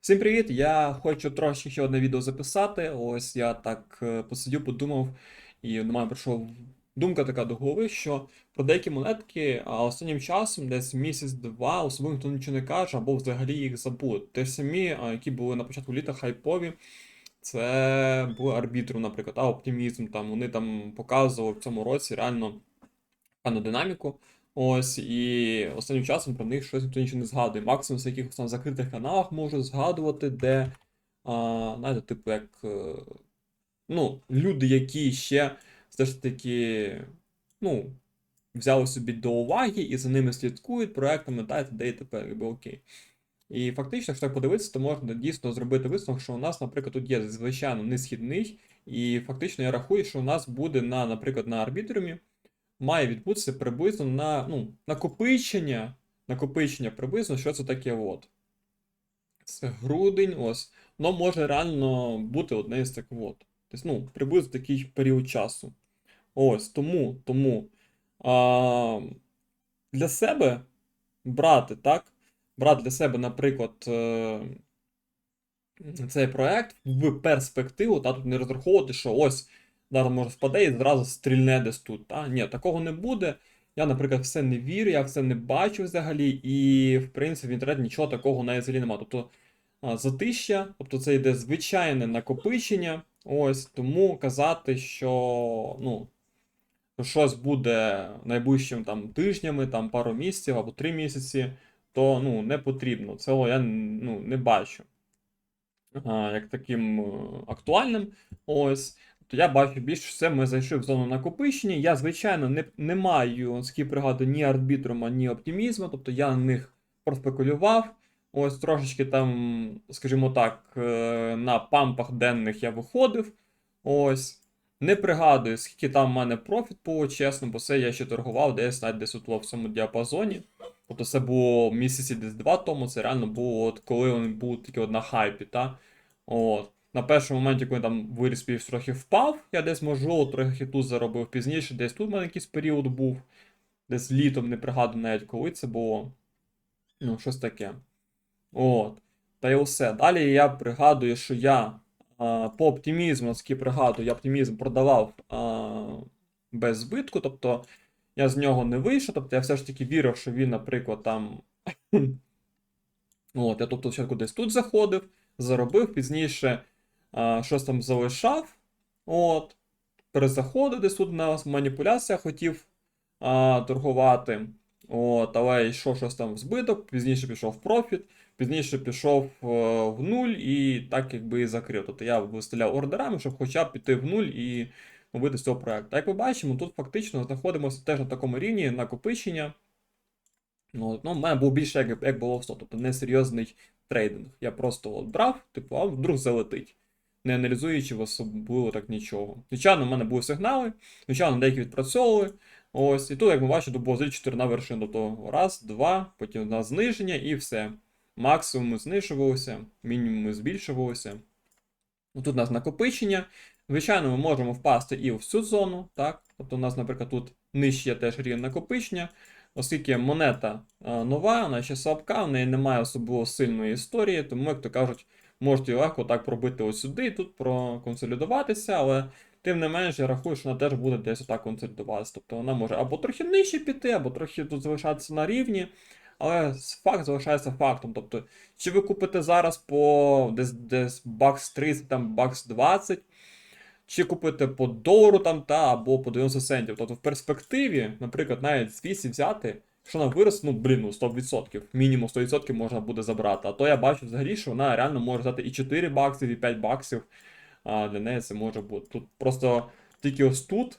Всім привіт! Я хочу трошки ще одне відео записати. Ось я так е, посидів, подумав, і до мене прийшов думка така до голови, що про деякі монетки а останнім часом, десь місяць-два, особливо ніхто нічого не каже, або взагалі їх забули. Те ж самі, які були на початку літа хайпові, це були арбітру, наприклад, а оптимізм. Там вони там показували в цьому році реально певну динаміку. Ось, і останнім часом про них щось ніхто нічого не згадує. Максимум в якихось там закритих каналах можу згадувати, де, а, знаєте, типу, як е, ну, люди, які ще все ж таки, ну, взяли собі до уваги і за ними слідкують проектами, та, де і тепер, якби окей. І фактично, якщо так подивитися, то можна дійсно зробити висновок, що у нас, наприклад, тут є звичайно несхідний, і фактично я рахую, що у нас буде на, наприклад, на арбітрумі має відбутися приблизно на ну, накопичення, накопичення приблизно, що це таке от. Це грудень, ось. Воно може реально бути одне із таких от. Тобто, ну, приблизно такий період часу. Ось, тому, тому а, для себе брати, так? Брати для себе, наприклад, е, цей проект в перспективу, та тут не розраховувати, що ось зараз може впаде і зразу стрільне десь тут. Та? Ні, такого не буде. Я, наприклад, все не вірю, я все не бачу взагалі, і, в принципі, в інтернеті нічого такого навіть взагалі немає. Тобто затища, тобто це йде звичайне накопичення. Ось, тому казати, що ну, щось буде найближчим там, тижнями, там, пару місяців або три місяці, то ну, не потрібно. Цього я ну, не бачу як таким е, актуальним. Ось то я бачу більше все, ми зайшли в зону накопичення. Я, звичайно, не, не маю бригади ні арбітрума, ні оптимізму, тобто я на них проспекулював. Ось трошечки там, скажімо так, е, на пампах денних я виходив. Ось. Не пригадую, скільки там в мене профіт було, чесно, бо це я ще торгував десь навіть десь у цьому діапазоні. Тобто це було місяці десь два тому, це реально було, от коли він був тільки от на хайпі. Та? От на першому моменті, коли там виріс пів трохи впав, я десь можу, трохи тут заробив пізніше, десь тут в мене якийсь період був, десь літом не пригадую навіть коли це було. Ну, щось таке. От. Та й усе. Далі я пригадую, що я а, по оптимізму, наскільки пригадую, я оптимізм продавав а, без збитку, тобто я з нього не вийшов, тобто я все ж таки вірив, що він, наприклад, там. От, я тобто спочатку десь тут заходив, заробив, пізніше щось там залишав. От. Перезаходив тут на маніпуляція хотів а, торгувати. От, Але йшов щось там в збиток, пізніше пішов в профіт, пізніше пішов е, в нуль і так якби і закрив. Тобто я виставляв ордерами, щоб хоча б піти в нуль і вийти з цього проекту. Як ми бачимо, тут фактично знаходимося теж на такому рівні накопичення. Ну, ну, мене був більше як, як було в 100, тобто несерйозний трейдинг. Я просто от брав, типу, а вдруг залетить не аналізуючи в особливо так нічого. Звичайно, в мене були сигнали, звичайно, деякі відпрацьовували. Ось, І тут, як ми бачимо, було з 4 на вершину, тобто раз, два, потім на зниження і все. Максимум знижувалося, мінімум збільшувалося. Тут у нас накопичення. Звичайно, ми можемо впасти і в цю зону. так? Тобто у нас, наприклад, тут нижче теж рівень накопичення. Оскільки монета а, нова, вона ще слабка, в неї немає особливо сильної історії, тому, як то кажуть, можете легко так пробити ось сюди тут проконсолідуватися, але тим не менше, я рахую, що вона теж буде десь отак консолідуватися. Тобто вона може або трохи нижче піти, або трохи тут залишатися на рівні. Але факт залишається фактом. Тобто, чи ви купите зараз по десь десь бакс 30, там бакс 20, чи купите по долару там та або по 90 центів. Тобто в перспективі, наприклад, навіть з 200 взяти що вона виросте, ну, блін, ну 100%. Мінімум 100% можна буде забрати. А то я бачу взагалі, що вона реально може взяти і 4 баксів, і 5 баксів. А Для неї це може бути. Тут просто тільки ось тут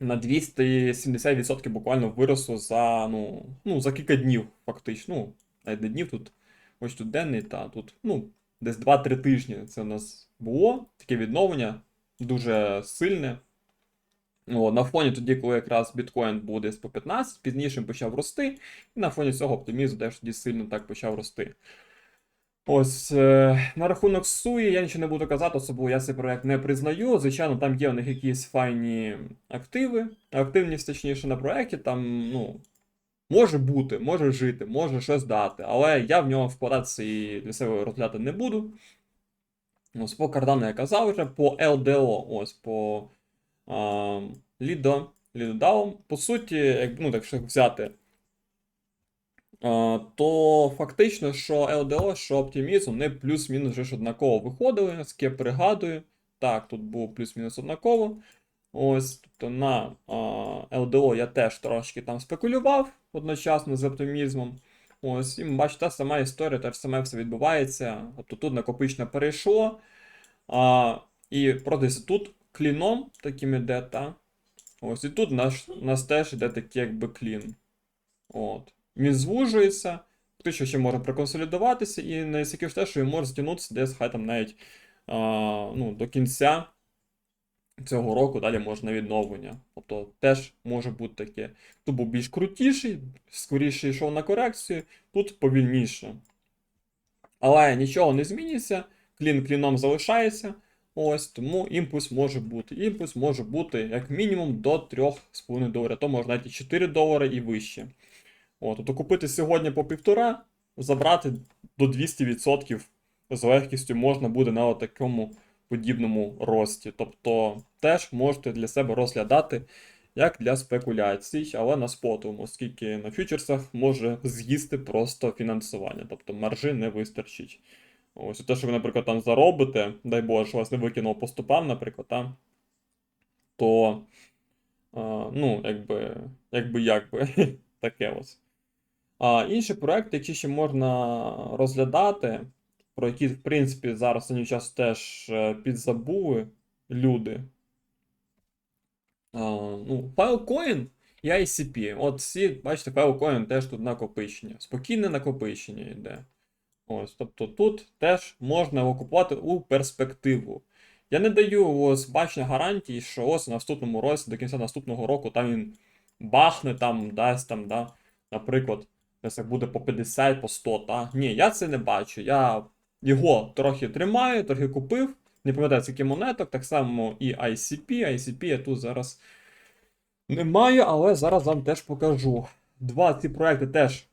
на 270% буквально виросло за ну, ну, за кілька днів, фактично. Ну, не днів тут. Ось тут денний, та тут, ну, десь 2-3 тижні це у нас було. Таке відновлення дуже сильне. О, на фоні тоді, коли якраз біткоін був десь по 15, пізніше почав рости, і на фоні цього оптимізм теж тоді сильно так почав рости. Ось е, на рахунок Суї я нічого не буду казати, особливо я цей проект не признаю. Звичайно, там є у них якісь файні активи, активність, точніше, на проєкті. Там, ну, Може бути, може жити, може щось дати, але я в нього вкладатися і для себе розглядати не буду. Ось по кардану я казав вже, по LDO, ось по Lido, Lido По суті, як, ну, якщо взяти, то фактично, що LDO, що Optimism, вони плюс-мінус вже ж однаково виходили, наскільки я пригадую. Так, тут було плюс-мінус однаково. Ось, тобто на LDO я теж трошки там спекулював одночасно з оптимізмом. Ось, і бачите, та сама історія, те ж саме все відбувається. Тобто тут накопичення перейшло. А, і продивіться, тут кліном таким іде, та. Ось, і тут у нас теж іде такий якби клін. От. Він звужується, фактично ще може проконсолідуватися, і найсякіше те, що він може затягнутися десь хай там навіть а, ну, до кінця цього року далі може на відновлення. Тобто теж може бути таке. Тут був більш крутіший, скоріше йшов на корекцію, тут повільніше. Але нічого не зміниться, клін кліном залишається. Ось, тому імпульс може бути. Імпульс може бути як мінімум до 3,5 доларів, то може навіть і 4 долари і вище. От, тобто купити сьогодні по півтора, забрати до 200% з легкістю можна буде на такому подібному рості. Тобто теж можете для себе розглядати як для спекуляцій, але на спотовому, оскільки на фьючерсах може з'їсти просто фінансування, тобто маржи не вистачить. Ось те, що ви, наприклад, там заробите, дай Боже, що вас не викинув по стопам, наприклад, там, то а, ну, якби, якби, якби, таке ось. А інші проекти, які ще можна розглядати, про які, в принципі, зараз останнім час теж е, підзабули люди. А, ну, Filecoin і ICP. От всі, бачите, Filecoin теж тут накопичення. Спокійне накопичення йде. Ось, тобто тут теж можна його купувати у перспективу. Я не даю ось бачення гарантії, що ось в наступному році, до кінця наступного року, там він бахне, там дасть там, да, наприклад, десь як буде по 50, по 100, та? Ні, я це не бачу. Я його трохи тримаю, трохи купив. Не пам'ятаю, скільки монеток, так само і ICP. ICP я тут зараз не маю, але зараз вам теж покажу. Два ці проекти теж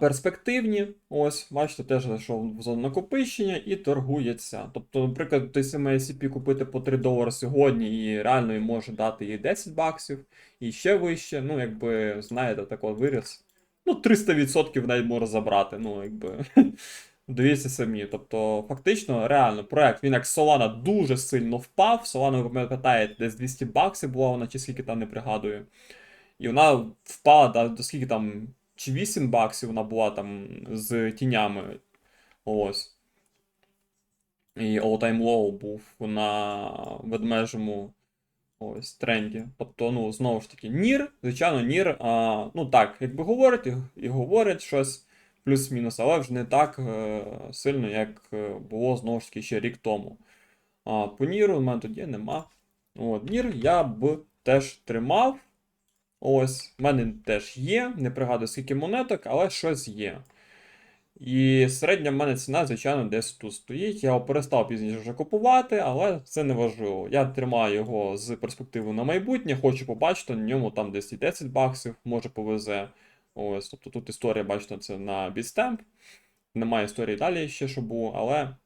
перспективні. Ось, бачите, теж зайшов в зону накопичення і торгується. Тобто, наприклад, той самий ICP купити по 3 долари сьогодні і реально може дати і 10 баксів, і ще вище. Ну, якби, знаєте, такий виріс. Ну, 300% навіть може забрати. Ну, якби. Дивіться самі. Тобто, фактично, реально, проект, він як Solana дуже сильно впав. Solana, ви пам'ятаєте, десь 200 баксів була вона, чи скільки там не пригадую. І вона впала до скільки там, чи 8 баксів вона була там з тінями. Ось. І all-time low був на ведмежому ось тренді. Тобто, ну, знову ж таки, Нір, звичайно, Нір, а, ну так, якби говорить і, і говорить щось плюс-мінус, але вже не так е, сильно, як е, було знову ж таки ще рік тому. А, по Ніру у мене тоді нема. От, Нір я б теж тримав. Ось, в мене теж є. Не пригадую, скільки монеток, але щось є. І середня в мене ціна, звичайно, десь тут стоїть. Я його перестав пізніше вже купувати, але це не важливо. Я тримаю його з перспективою на майбутнє, хочу побачити, на ньому там десь і 10 баксів, може повезе. Ось, тобто тут історія, бачите, це на Bitstamp. Немає історії далі ще, що було, але.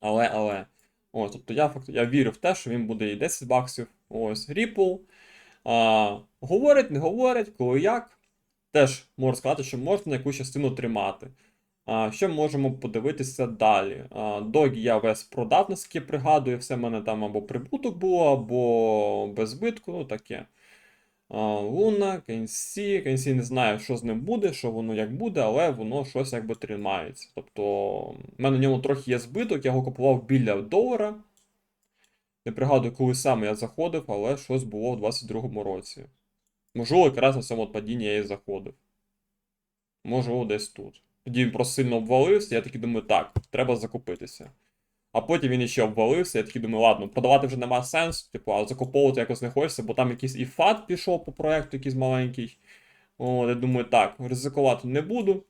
Але, але. Ось, тобто я я вірю в те, що він буде і 10 баксів. Ось, Ripple. А, говорить, не говорить, коли як. Теж можу сказати, що можна якусь частину тримати. А, Що можемо подивитися далі? Догі я весь продав, наскільки пригадую, все в мене там або прибуток було, або без збитку, ну таке. Луна, Кенсі, Кенсі не знаю, що з ним буде, що воно як буде, але воно щось якби тримається. Тобто, в мене на ньому трохи є збиток, я його купував біля долара. Не пригадую, коли саме я заходив, але щось було в 22-му році. Можливо, якраз на цьому падінні я і заходив. Можливо, десь тут. Тоді він просто сильно обвалився, я такий думаю, так, треба закупитися. А потім він іще обвалився, я такий думаю, ладно, продавати вже нема сенсу, типу, а закуповувати якось не хочеться, бо там якийсь і фат пішов по проекту, якийсь маленький. От, я думаю, так, ризикувати не буду.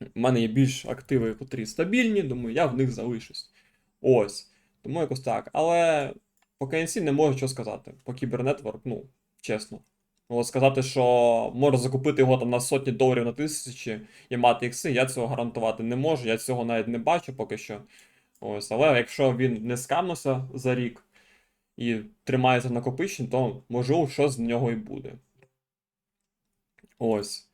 У мене є більш активи, котрі стабільні, думаю, я в них залишусь. Ось. Тому якось так. Але по KNC не можу що сказати. По Кібернетворк, ну, чесно. От сказати, що можна закупити його там на сотні доларів на тисячі і мати ікси, я цього гарантувати не можу, я цього навіть не бачу поки що. Ось, але якщо він не скамнувся за рік і тримається накопичень, то можливо, що з нього і буде. Ось.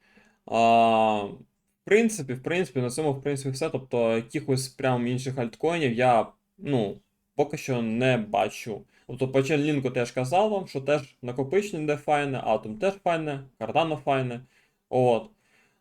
А, в принципі, в принципі, на цьому, в принципі, все. Тобто, якихось прям інших альткоїнів я, ну, поки що не бачу. Тобто, по Chainlink теж казав вам, що теж накопичення йде файне, Atom теж файне, Cardano файне. От.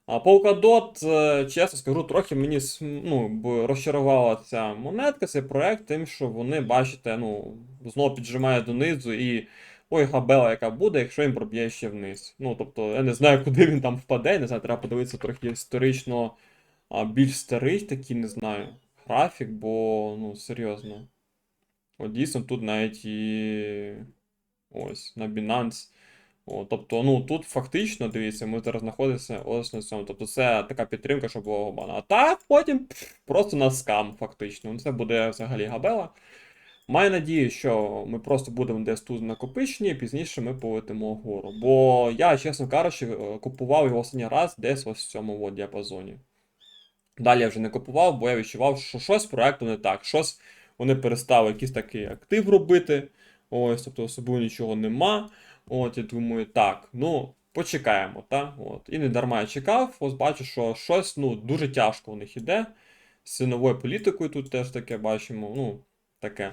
А Polkadot, е, чесно скажу, трохи мені ну, розчарувала ця монетка, цей проект, тим, що вони, бачите, ну, знову піджимають донизу і. Ой, габела, яка буде, якщо він проб'є ще вниз. Ну, тобто, я не знаю, куди він там впаде, не знаю, треба подивитися трохи історично, більш старий такий, не знаю, графік, бо, ну, серйозно. От дійсно тут навіть і ось на Binance. О, тобто, ну тут фактично, дивіться, ми зараз знаходимося ось на цьому. Тобто це така підтримка, щоб було габана. А так потім просто на скам, фактично. Ну, Це буде взагалі габела. Маю надію, що ми просто будемо десь тут накопичені, і пізніше ми полетимо вгору. Бо я, чесно кажучи, е, купував його останній раз десь ось в цьому діапазоні. Далі я вже не купував, бо я відчував, що щось проекту не так. Щось вони перестали якийсь такий актив робити. Ось, тобто особливо нічого нема. От, я думаю, так, ну, почекаємо, так? От. І не дарма я чекав, ось бачу, що щось ну, дуже тяжко у них іде. З ціновою політикою тут теж таке бачимо, ну, таке.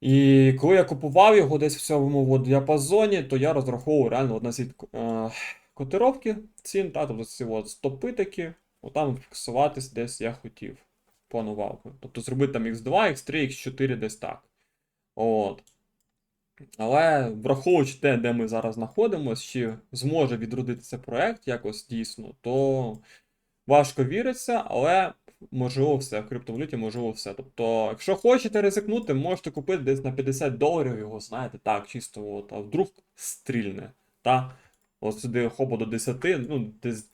І коли я купував його десь в цьому діапазоні, то я розраховував реально на ці е, котировки цін, та, тобто ці от стопи такі, отам фіксуватись десь я хотів. Планував. Тобто зробити там X2, X3, X4 десь так. От. Але враховуючи те, де ми зараз знаходимося, чи зможе відродитися проект якось дійсно, то важко віриться, але можливо все. В криптовалюті можливо все. Тобто, якщо хочете ризикнути, можете купити десь на 50 доларів його, знаєте, так, чисто, от, а вдруг стрільне. Та? От сюди хобо до 10, ну, десь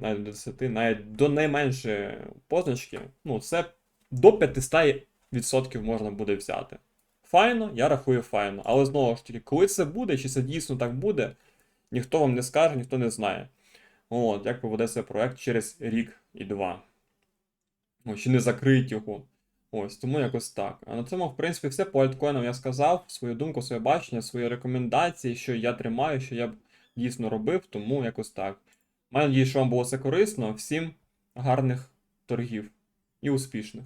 навіть до 10, навіть до найменшої позначки, ну, це до 500% можна буде взяти. Файно, я рахую файно. Але знову ж таки, коли це буде, чи це дійсно так буде, ніхто вам не скаже, ніхто не знає. От, як поведеться проект через рік і два. Ось, чи не закриють його. Ось, тому якось так. А на цьому, в принципі, все по альткоїнам я сказав, свою думку, своє бачення, свої рекомендації, що я тримаю, що я б дійсно робив, тому якось так. Маю надію, що вам було це корисно. Всім гарних торгів і успішних.